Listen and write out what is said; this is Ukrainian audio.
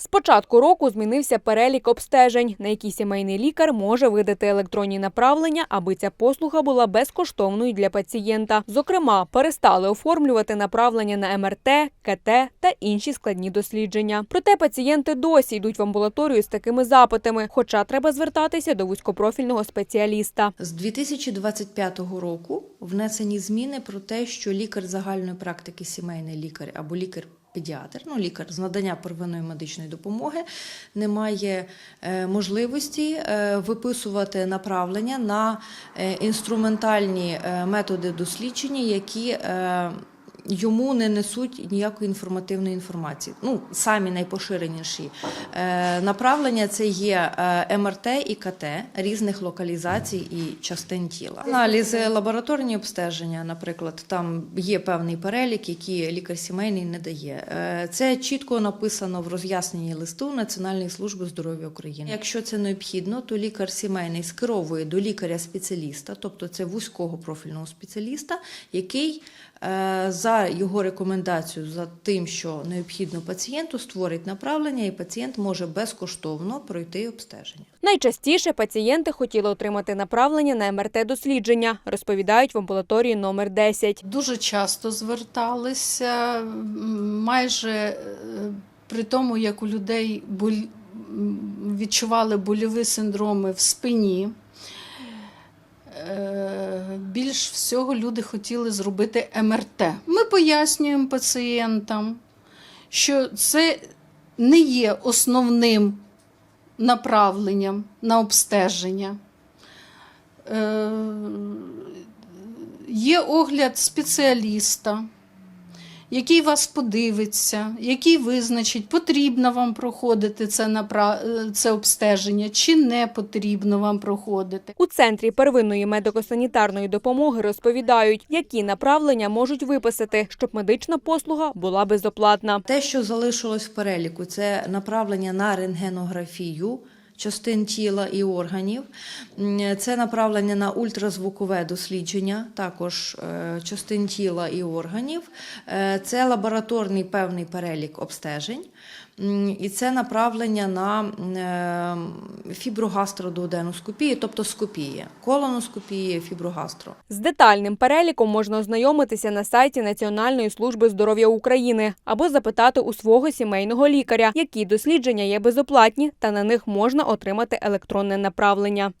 З початку року змінився перелік обстежень, на які сімейний лікар може видати електронні направлення, аби ця послуга була безкоштовною для пацієнта. Зокрема, перестали оформлювати направлення на МРТ, КТ та інші складні дослідження. Проте пацієнти досі йдуть в амбулаторію з такими запитами, хоча треба звертатися до вузькопрофільного спеціаліста. З 2025 року внесені зміни про те, що лікар загальної практики, сімейний лікар або лікар. Педіатр, ну лікар з надання первинної медичної допомоги, не має е, можливості е, виписувати направлення на е, інструментальні методи дослідження, які йому не несуть ніякої інформативної інформації. Ну, самі найпоширеніші е, направлення це є е, МРТ і КТ різних локалізацій і частин тіла. Аналізи, лабораторні обстеження, наприклад, там є певний перелік, який лікар сімейний не дає. Е, Це чітко написано в роз'ясненні листу Національної служби здоров'я України. Якщо це необхідно, то лікар сімейний скеровує до лікаря-спеціаліста, тобто це вузького профільного спеціаліста, який е, за його рекомендацією, за тим, що необхідно пацієнту, створить направлення, і пацієнт може безкоштовно пройти обстеження. Найчастіше пацієнти хотіли отримати направлення на МРТ-дослідження, розповідають в амбулаторії номер 10. Дуже часто зверталися, майже е, при тому, як у людей відчували больові синдроми в спині. Більш всього люди хотіли зробити МРТ. Ми пояснюємо пацієнтам, що це не є основним направленням на обстеження. Е, Є огляд спеціаліста, який вас подивиться, який визначить, потрібно вам проходити це, напра- е, це обстеження, чи не потрібно вам проходити. У центрі первинної медико-санітарної допомоги розповідають, які направлення можуть виписати, щоб медична послуга була безоплатна. Те, що залишилось в переліку, це направлення на рентгенографію. Частин тіла і органів, це направлення на ультразвукове дослідження, також е, частин тіла і органів, Е, це лабораторний певний перелік обстежень, і це направлення на е, фіброгастродуоденоскопію, тобто скопії, колоноскопії, фіброгастро. З детальним переліком можна ознайомитися на сайті Національної служби здоров'я України або запитати у свого сімейного лікаря, які дослідження є безоплатні та на них можна отримати електронне направлення.